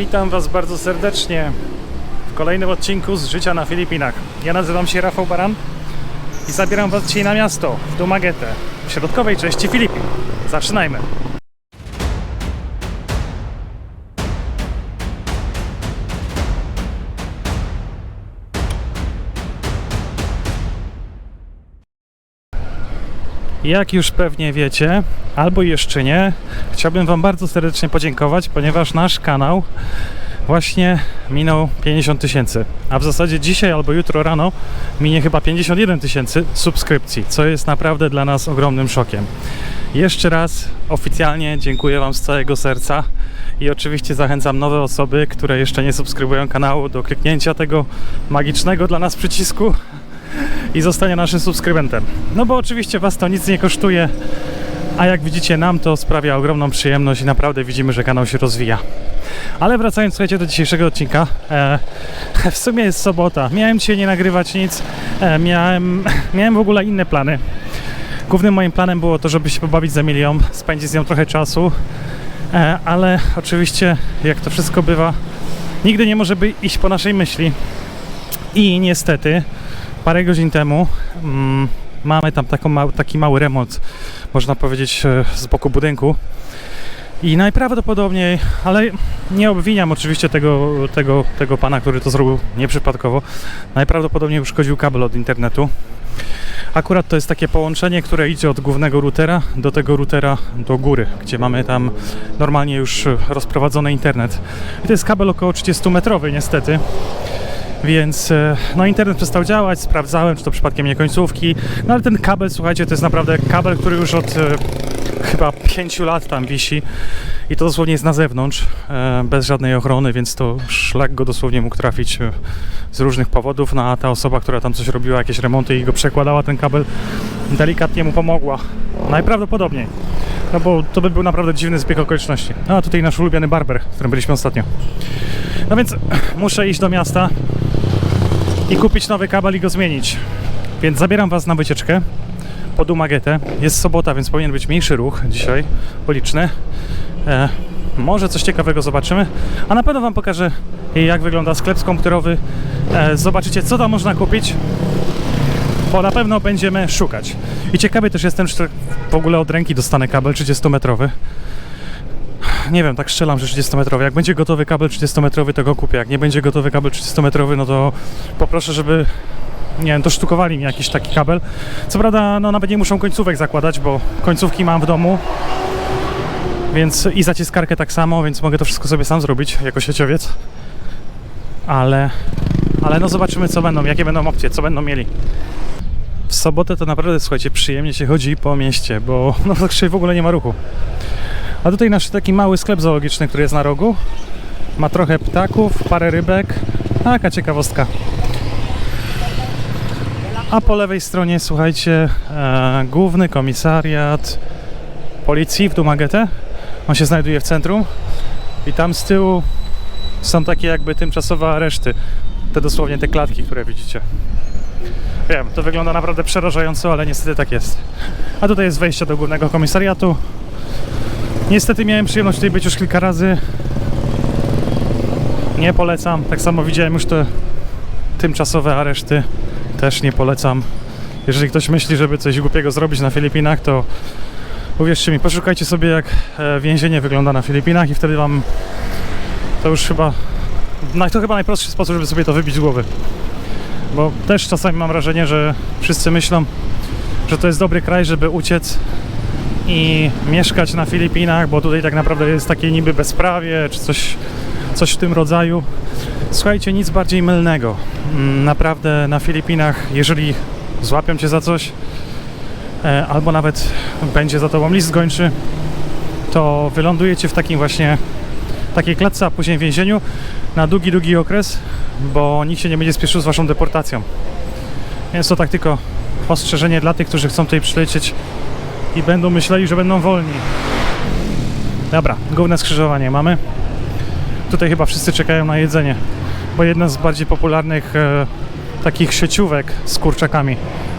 Witam Was bardzo serdecznie w kolejnym odcinku z życia na Filipinach. Ja nazywam się Rafał Baran i zabieram Was dzisiaj na miasto, w Dumaguete, w środkowej części Filipin. Zaczynajmy! Jak już pewnie wiecie, albo jeszcze nie, chciałbym Wam bardzo serdecznie podziękować, ponieważ nasz kanał właśnie minął 50 tysięcy. A w zasadzie dzisiaj albo jutro rano minie chyba 51 tysięcy subskrypcji, co jest naprawdę dla nas ogromnym szokiem. Jeszcze raz oficjalnie dziękuję Wam z całego serca i oczywiście zachęcam nowe osoby, które jeszcze nie subskrybują kanału do kliknięcia tego magicznego dla nas przycisku i zostania naszym subskrybentem. No bo oczywiście Was to nic nie kosztuje, a jak widzicie nam to sprawia ogromną przyjemność i naprawdę widzimy, że kanał się rozwija. Ale wracając słuchajcie do dzisiejszego odcinka, e, w sumie jest sobota. Miałem dzisiaj nie nagrywać nic, e, miałem, miałem w ogóle inne plany. Głównym moim planem było to, żeby się pobawić z Emilią, spędzić z nią trochę czasu, e, ale oczywiście jak to wszystko bywa, nigdy nie może by iść po naszej myśli. I niestety parę godzin temu mm, mamy tam taką taki mały remont, można powiedzieć, e, z boku budynku. I najprawdopodobniej, ale nie obwiniam oczywiście tego, tego, tego pana, który to zrobił nieprzypadkowo, najprawdopodobniej uszkodził kabel od internetu. Akurat to jest takie połączenie, które idzie od głównego routera do tego routera do góry, gdzie mamy tam normalnie już rozprowadzony internet. I to jest kabel około 30 metrowy niestety. Więc e, no internet przestał działać, sprawdzałem, czy to przypadkiem nie końcówki. No ale ten kabel, słuchajcie, to jest naprawdę kabel, który już od e, chyba 5 lat tam wisi i to dosłownie jest na zewnątrz, e, bez żadnej ochrony, więc to szlak go dosłownie mógł trafić z różnych powodów, no a ta osoba, która tam coś robiła, jakieś remonty i go przekładała, ten kabel delikatnie mu pomogła. Najprawdopodobniej. No bo to by był naprawdę dziwny zbieg okoliczności. No a tutaj nasz ulubiony barber, w którym byliśmy ostatnio. No więc muszę iść do miasta i kupić nowy kabel i go zmienić. Więc zabieram Was na wycieczkę po Dumaguete. Jest sobota, więc powinien być mniejszy ruch dzisiaj, policzny. E, może coś ciekawego zobaczymy, a na pewno Wam pokażę jak wygląda sklep komputerowy. E, zobaczycie co tam można kupić, bo na pewno będziemy szukać. I ciekawy też jestem, czy w ogóle od ręki dostanę kabel 30-metrowy. Nie wiem, tak strzelam, że 30-metrowy. Jak będzie gotowy kabel 30-metrowy, to go kupię. Jak nie będzie gotowy kabel 30-metrowy, no to poproszę, żeby nie wiem, dosztukowali mi jakiś taki kabel. Co prawda, no nawet nie muszą końcówek zakładać, bo końcówki mam w domu. Więc i zaciskarkę tak samo, więc mogę to wszystko sobie sam zrobić jako sieciowiec. Ale, ale no zobaczymy co będą, jakie będą opcje, co będą mieli. W sobotę to naprawdę, słuchajcie, przyjemnie się chodzi po mieście, bo no w ogóle nie ma ruchu. A tutaj nasz taki mały sklep zoologiczny, który jest na rogu. Ma trochę ptaków, parę rybek. Taka ciekawostka. A po lewej stronie, słuchajcie, e, główny komisariat policji w Dumaguete. On się znajduje w centrum. I tam z tyłu są takie jakby tymczasowe areszty. Te dosłownie te klatki, które widzicie. Wiem, to wygląda naprawdę przerażająco, ale niestety tak jest. A tutaj jest wejście do głównego komisariatu. Niestety miałem przyjemność tutaj być już kilka razy. Nie polecam. Tak samo widziałem już te tymczasowe areszty. Też nie polecam. Jeżeli ktoś myśli, żeby coś głupiego zrobić na Filipinach, to uwierzcie mi, poszukajcie sobie jak e, więzienie wygląda na Filipinach i wtedy wam to już chyba to chyba najprostszy sposób, żeby sobie to wybić z głowy. Bo też czasami mam wrażenie, że wszyscy myślą, że to jest dobry kraj, żeby uciec i mieszkać na Filipinach, bo tutaj tak naprawdę jest takie niby bezprawie, czy coś, coś w tym rodzaju. Słuchajcie, nic bardziej mylnego. Mm, Naprawdę na Filipinach, jeżeli złapią cię za coś, e, albo nawet będzie za tobą list gończy, to wylądujecie w takim właśnie takiej klatce, a później w więzieniu na długi, długi okres, bo nikt się nie będzie spieszył z waszą deportacją. Więc to tak tylko ostrzeżenie dla tych, którzy chcą tutaj przylecieć i będą myśleli, że będą wolni. Dobra, główne skrzyżowanie mamy. Tutaj chyba wszyscy czekają na jedzenie, bo jedna z bardziej popularnych e, takich sieciówek z kurczakami.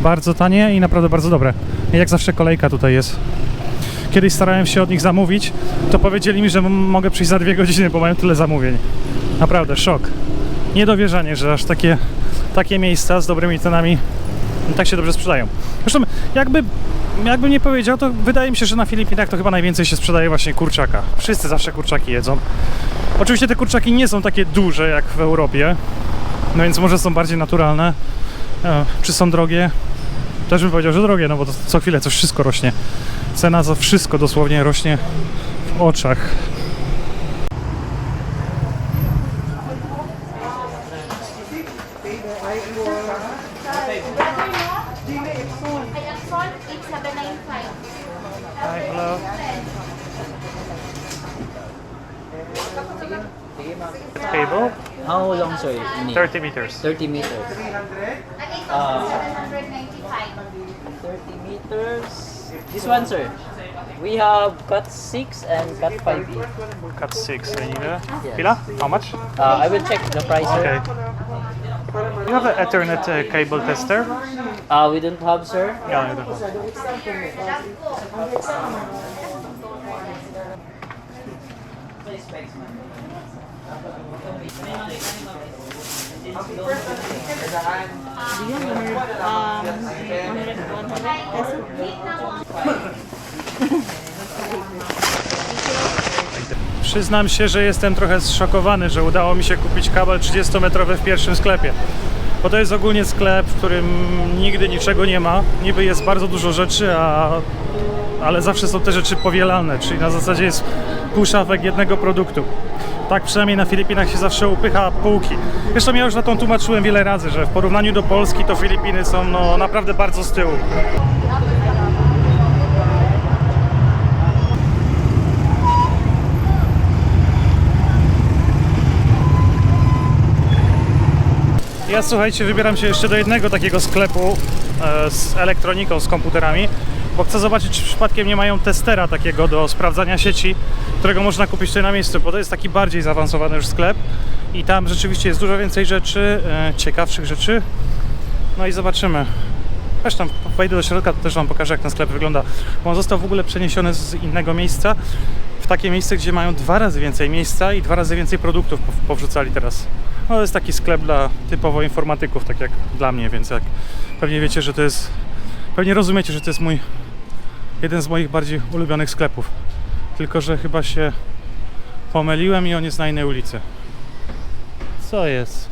Bardzo tanie i naprawdę bardzo dobre. Jak zawsze kolejka tutaj jest. kiedyś starałem się od nich zamówić, to powiedzieli mi, że mogę przyjść za dwie godziny, bo mają tyle zamówień. Naprawdę, szok. Niedowierzanie, że aż takie, takie miejsca z dobrymi cenami tak się dobrze sprzedają. Zresztą, jakby, jakbym nie powiedział, to wydaje mi się, że na Filipinach to chyba najwięcej się sprzedaje właśnie kurczaka. Wszyscy zawsze kurczaki jedzą. Oczywiście te kurczaki nie są takie duże jak w Europie, no więc może są bardziej naturalne. E, czy są drogie? Też bym powiedział, że drogie, no bo to co chwilę coś wszystko rośnie. Cena za wszystko dosłownie rośnie w oczach. 30 meters. 30 meters. Ay. 795. 30 meters. This one, sir. We have cut 6 and cut 5B. Cut 6, I need a... Yes. Pila? How much? Uh, I will check the price, Okay. sir. You have an Ethernet uh, cable tester? Uh, we don't have, sir. Yeah, I don't know. Przyznam się, że jestem trochę zszokowany, że udało mi się kupić kabel 30-metrowy w pierwszym sklepie. Bo to jest ogólnie sklep, w którym nigdy niczego nie ma. Niby jest bardzo dużo rzeczy, a, ale zawsze są te rzeczy powielalne, czyli na zasadzie jest pół szafek jednego produktu. Tak przynajmniej na Filipinach się zawsze upycha półki. Zresztą ja już na tą tłumaczyłem wiele razy, że w porównaniu do Polski to Filipiny są no, naprawdę bardzo z tyłu. Ja słuchajcie, wybieram się jeszcze do jednego takiego sklepu e, z elektroniką, z komputerami, bo chcę zobaczyć, czy przypadkiem nie mają testera takiego do sprawdzania sieci, którego można kupić tutaj na miejscu, bo to jest taki bardziej zaawansowany już sklep i tam rzeczywiście jest dużo więcej rzeczy, e, ciekawszych rzeczy. No i zobaczymy. Zresztą wejdę do środka, to też Wam pokażę, jak ten sklep wygląda. Bo on został w ogóle przeniesiony z innego miejsca w takie miejsce, gdzie mają dwa razy więcej miejsca i dwa razy więcej produktów pow- powrzucali teraz. No, to jest taki sklep dla typowo informatyków, tak jak dla mnie, więc jak pewnie wiecie, że to jest. Pewnie rozumiecie, że to jest mój jeden z moich bardziej ulubionych sklepów. Tylko, że chyba się pomyliłem i on jest na innej ulicy. Co jest?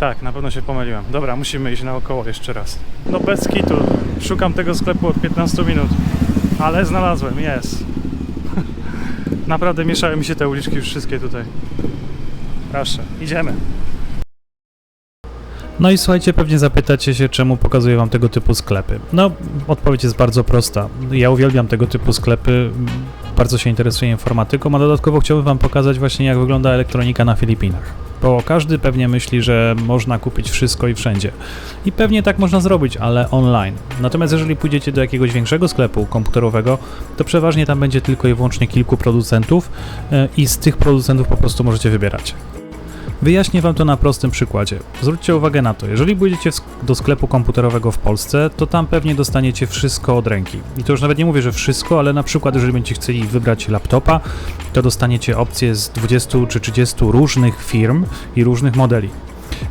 Tak, na pewno się pomyliłem. Dobra, musimy iść naokoło jeszcze raz. No bez kitu. Szukam tego sklepu od 15 minut. Ale znalazłem, jest. Naprawdę mieszały mi się te uliczki już wszystkie tutaj. Proszę, idziemy. No i słuchajcie, pewnie zapytacie się, czemu pokazuję Wam tego typu sklepy. No, odpowiedź jest bardzo prosta. Ja uwielbiam tego typu sklepy, bardzo się interesuję informatyką, a dodatkowo chciałbym Wam pokazać właśnie, jak wygląda elektronika na Filipinach. Bo każdy pewnie myśli, że można kupić wszystko i wszędzie. I pewnie tak można zrobić, ale online. Natomiast jeżeli pójdziecie do jakiegoś większego sklepu komputerowego, to przeważnie tam będzie tylko i wyłącznie kilku producentów e, i z tych producentów po prostu możecie wybierać. Wyjaśnię Wam to na prostym przykładzie. Zwróćcie uwagę na to, jeżeli pójdziecie do sklepu komputerowego w Polsce, to tam pewnie dostaniecie wszystko od ręki. I to już nawet nie mówię, że wszystko, ale na przykład jeżeli będziecie chcieli wybrać laptopa, to dostaniecie opcje z 20 czy 30 różnych firm i różnych modeli.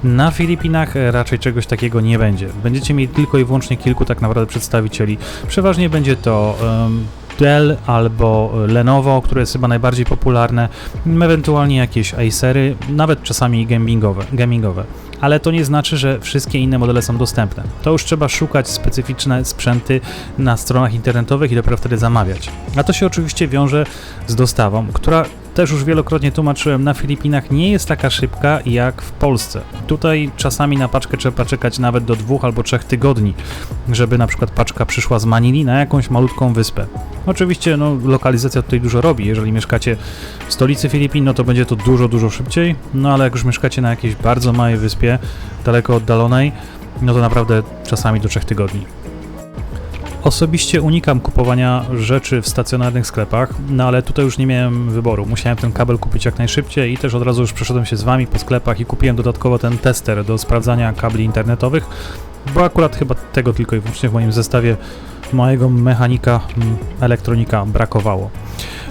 Na Filipinach e, raczej czegoś takiego nie będzie. Będziecie mieli tylko i wyłącznie kilku tak naprawdę przedstawicieli. Przeważnie będzie to em, Dell albo e, Lenovo, które jest chyba najbardziej popularne, ewentualnie jakieś Acery, nawet czasami gamingowe. gamingowe. Ale to nie znaczy, że wszystkie inne modele są dostępne. To już trzeba szukać specyficzne sprzęty na stronach internetowych i dopiero wtedy zamawiać. A to się oczywiście wiąże z dostawą, która też już wielokrotnie tłumaczyłem, na Filipinach nie jest taka szybka jak w Polsce. Tutaj czasami na paczkę trzeba czekać nawet do dwóch albo trzech tygodni, żeby na przykład paczka przyszła z Manili na jakąś malutką wyspę. Oczywiście no, lokalizacja tutaj dużo robi. Jeżeli mieszkacie w stolicy Filipin, no to będzie to dużo, dużo szybciej. No ale jak już mieszkacie na jakiejś bardzo małej wyspie, daleko oddalonej, no to naprawdę czasami do trzech tygodni. Osobiście unikam kupowania rzeczy w stacjonarnych sklepach, no ale tutaj już nie miałem wyboru. Musiałem ten kabel kupić jak najszybciej i też od razu już przeszedłem się z wami po sklepach i kupiłem dodatkowo ten tester do sprawdzania kabli internetowych, bo akurat chyba tego tylko i wyłącznie w moim zestawie małego mechanika, mm, elektronika brakowało.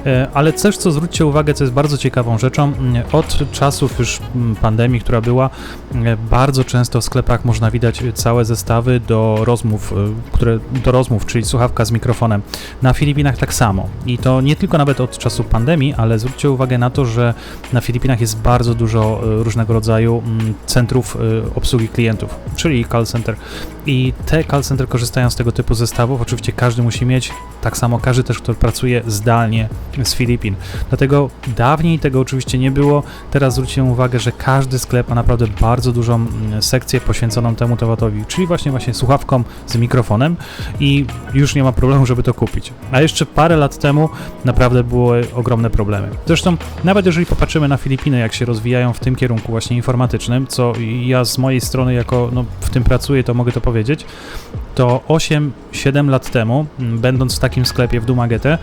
E, Ale też, co zwróćcie uwagę, co jest bardzo ciekawą rzeczą, mm, od czasów już mm, pandemii, która była, e, bardzo często w sklepach można widać całe zestawy do rozmów, e, które, do rozmów, czyli słuchawka z mikrofonem. Na Filipinach tak samo. I to nie tylko nawet od czasu pandemii, ale zwróćcie uwagę na to, że na Filipinach jest bardzo dużo różnego rodzaju centrów obsługi klientów, czyli call center. I te call center korzystają z tego typu zestawów. Oczywiście każdy musi mieć, tak samo każdy też, kto pracuje zdalnie z Filipin. Dlatego dawniej tego oczywiście nie było. Teraz zwróćcie uwagę, że każdy sklep ma naprawdę bardzo dużą mm, sekcję poświęconą temu tematowi, czyli właśnie właśnie słuchawkom z mikrofonem i już nie ma problemu, żeby to kupić. A jeszcze parę lat temu naprawdę były ogromne problemy. Zresztą nawet jeżeli popatrzymy na Filipiny, jak się rozwijają w tym kierunku właśnie informatycznym, co ja z mojej strony jako no, w tym pracuję, to mogę to powiedzieć, to 8-7 lat temu, m, będąc w takim sklepie w Dumagete,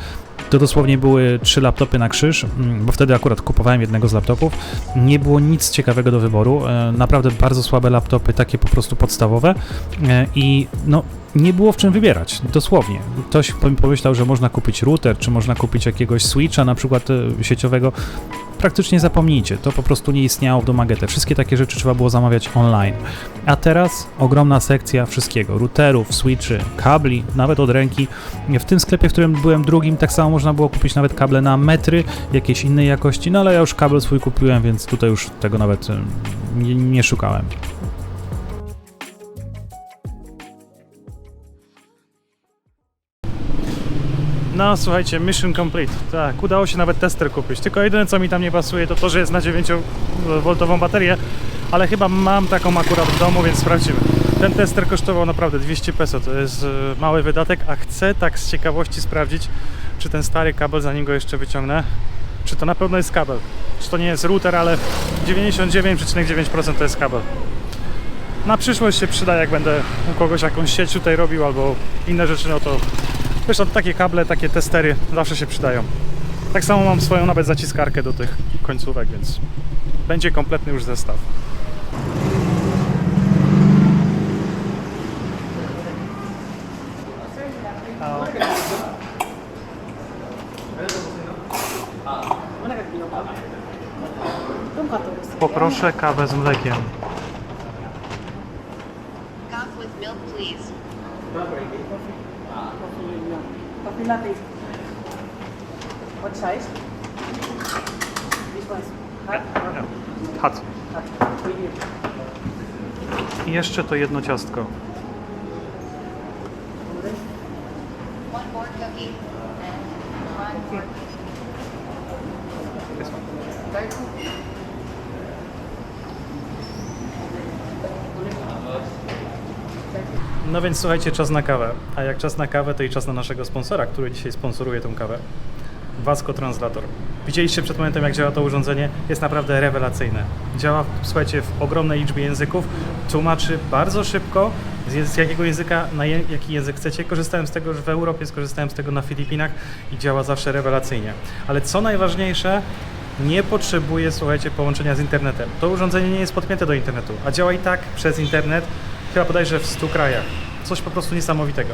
to dosłownie były trzy laptopy na krzyż, m, bo wtedy akurat kupowałem jednego z laptopów. Nie było nic ciekawego do wyboru. e, Naprawdę bardzo słabe laptopy, takie po prostu podstawowe. e, I no, nie było w czym wybierać, dosłownie. Ktoś pom- pomyślał, że można kupić router, czy można kupić jakiegoś switcha, na przykład e, sieciowego. Praktycznie zapomnijcie, to po prostu nie istniało w Domagete. Wszystkie takie rzeczy trzeba było zamawiać online. A teraz ogromna sekcja wszystkiego: routerów, switchy, kabli, nawet od ręki. W tym sklepie, w którym byłem drugim, tak samo można było kupić nawet kable na metry, jakiejś innej jakości, no ale ja już kabel swój kupiłem, więc tutaj już tego nawet nie, nie szukałem. No słuchajcie, mission complete. Tak, udało się nawet tester kupić. Tylko jedyne co mi tam nie pasuje to to, że jest na 9V baterię, ale chyba mam taką akurat w domu, więc sprawdzimy. Ten tester kosztował naprawdę 200 peso, to jest e, mały wydatek, a chcę tak z ciekawości sprawdzić, czy ten stary kabel, zanim go jeszcze wyciągnę, czy to na pewno jest kabel. Czy to nie jest router, ale 99,9% to jest kabel. Na przyszłość się przyda, jak będę u kogoś jakąś sieć tutaj robił albo inne rzeczy, no to Zresztą takie kable, takie testery zawsze się przydają. Tak samo mam swoją nawet zaciskarkę do tych końcówek, więc będzie kompletny już zestaw. Poproszę kawę z mlekiem. Coffee with milk, please. Latte. What size? This one. Medium. I jeszcze to jedno ciastko. One more cookie and one more. No więc słuchajcie, czas na kawę. A jak czas na kawę, to i czas na naszego sponsora, który dzisiaj sponsoruje tą kawę. Vasco Translator. Widzieliście przed momentem, jak działa to urządzenie? Jest naprawdę rewelacyjne. Działa, słuchajcie, w ogromnej liczbie języków, tłumaczy bardzo szybko, z, jakiego języka, na jaki język chcecie. Korzystałem z tego już w Europie, skorzystałem z tego na Filipinach i działa zawsze rewelacyjnie. Ale co najważniejsze, nie potrzebuje, słuchajcie, połączenia z internetem. To urządzenie nie jest podpięte do internetu, a działa i tak przez internet, chyba bodajże w 100 krajach. Coś po prostu niesamowitego.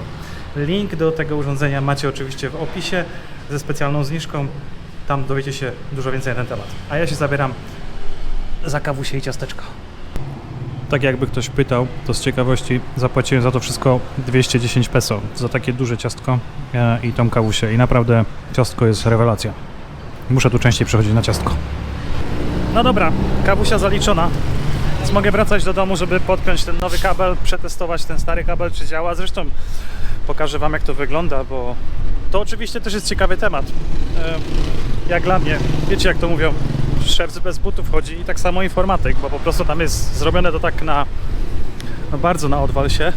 Link do tego urządzenia macie oczywiście w opisie ze specjalną zniżką. Tam dowiecie się dużo więcej na ten temat. A ja się zabieram za kawusie i ciasteczko. Tak jakby ktoś pytał, to z ciekawości zapłaciłem za to wszystko 210 peso. Za takie duże ciastko e, i tą kawusię. I naprawdę ciastko jest rewelacja. Muszę tu częściej przechodzić na ciastko. No dobra, kawusia zaliczona. Mogę wracać do domu, żeby podpiąć ten nowy kabel, przetestować ten stary kabel, czy działa. Zresztą pokażę Wam, jak to wygląda, bo to oczywiście też jest ciekawy temat. E, Jak dla mnie, wiecie jak to mówią, szef bez butów chodzi i tak samo informatyk, bo po prostu tam jest zrobione to tak na no bardzo na odwal się.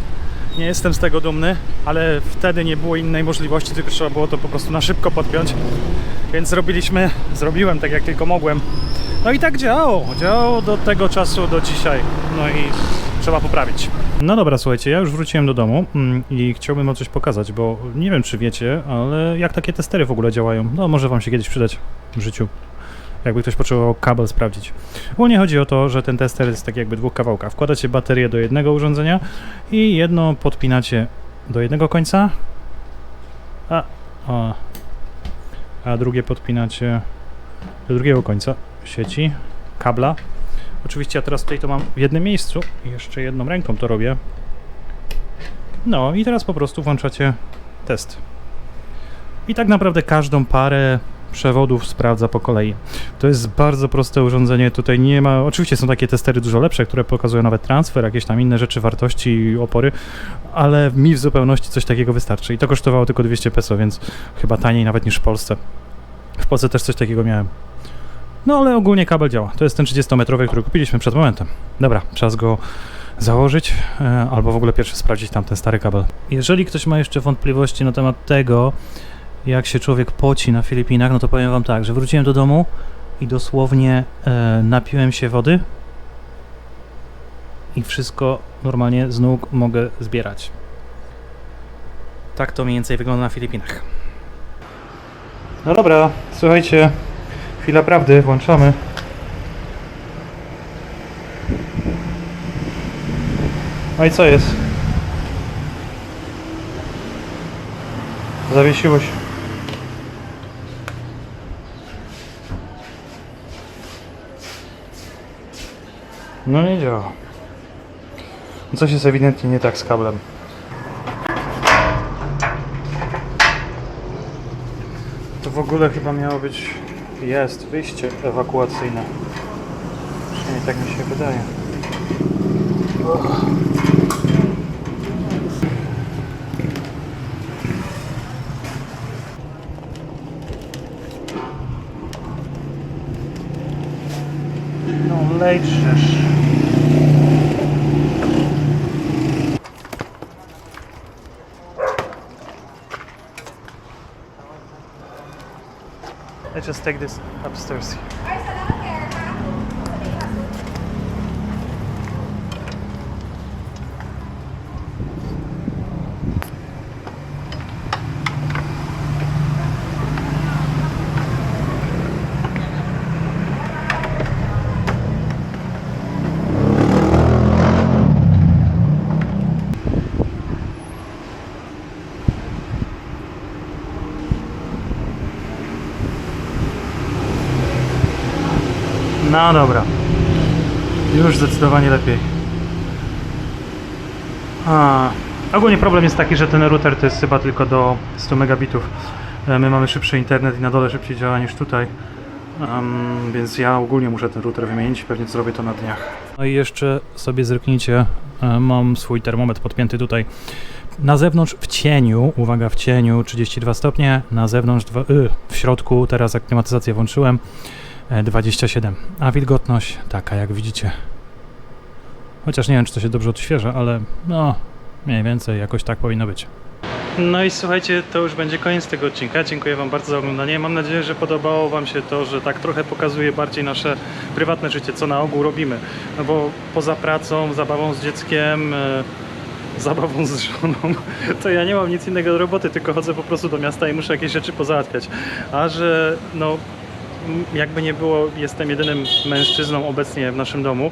Nie jestem z tego dumny, ale wtedy nie było innej możliwości, tylko trzeba było to po prostu na szybko podpiąć. Więc zrobiliśmy, zrobiłem tak jak tylko mogłem. No i tak działało. Działało do tego czasu, do dzisiaj. No i trzeba poprawić. No dobra, słuchajcie, ja już wróciłem do domu mm, i chciałbym wam coś pokazać, bo nie wiem czy wiecie, ale jak takie testery w ogóle działają. No może wam się kiedyś przydać w życiu. Jakby ktoś potrzebował kabel sprawdzić. Ogólnie chodzi o to, że ten tester jest tak jakby dwóch kawałka. Wkładacie baterię do jednego urządzenia i jedno podpinacie do jednego końca, a, a, a drugie podpinacie do drugiego końca sieci, kabla. Oczywiście ja teraz tutaj to mam w jednym miejscu jeszcze jedną ręką to robię. No i teraz po prostu włączacie test. I tak naprawdę każdą parę przewodów sprawdza po kolei. To jest bardzo proste urządzenie. Tutaj nie ma. Oczywiście są takie testery dużo lepsze, które pokazują nawet transfer, jakieś tam inne rzeczy, wartości opory, ale mi w zupełności coś takiego wystarczy. I to kosztowało tylko 200 peso, więc chyba taniej nawet niż w Polsce. W Polsce też coś takiego miałem. No ale ogólnie kabel działa. To jest ten 30-metrowy, który kupiliśmy przed momentem. Dobra, czas go założyć, e, albo w ogóle pierwszy sprawdzić tam ten stary kabel. Jeżeli ktoś ma jeszcze wątpliwości na temat tego, jak się człowiek poci na Filipinach, no to powiem wam tak, że wróciłem do domu i dosłownie e, napiłem się wody i wszystko normalnie z nóg mogę zbierać. Tak to mniej więcej wygląda na Filipinach. No dobra, słuchajcie, chwila prawdy, włączamy. No i co jest? Zawiesiło się. No nie działa. Coś jest ewidentnie nie tak z kablem. To w ogóle chyba miało być... Jest wyjście ewakuacyjne. Przynajmniej tak mi się wydaje. No lejczysz. Just take this upstairs. No dobra. Już zdecydowanie lepiej. A, ogólnie problem jest taki, że ten router to jest chyba tylko do 100 megabitów. E, My mamy szybszy internet i na dole szybciej działa niż tutaj. Em, więc ja ogólnie muszę ten router wymienić, pewnie zrobię to na dniach. No i jeszcze sobie zerknijcie, e, mam swój termometr podpięty tutaj. Na zewnątrz w cieniu, uwaga w cieniu 32 stopnie, na zewnątrz dwa, y, w środku, teraz jak klimatyzację włączyłem, 27. A wilgotność taka jak widzicie. Chociaż nie wiem czy to się dobrze odświeża, ale no mniej więcej jakoś tak powinno być. No i słuchajcie, to już będzie koniec tego odcinka. Dziękuję Wam bardzo za oglądanie. Mam nadzieję, że podobało Wam się to, że tak trochę pokazuje bardziej nasze prywatne życie, co na ogół robimy. No bo poza pracą, zabawą z dzieckiem, e, zabawą z żoną, to ja nie mam nic innego do roboty, tylko chodzę po prostu do miasta i muszę jakieś rzeczy pozałatwiać. A że no jakby nie było, jestem jedynym mężczyzną obecnie w naszym domu,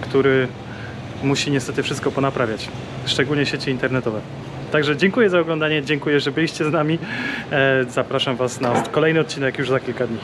który musi niestety wszystko ponaprawiać, szczególnie sieci internetowe. Także dziękuję za oglądanie, dziękuję, że byliście z nami. E, Zapraszam Was na kolejny odcinek już za kilka dni.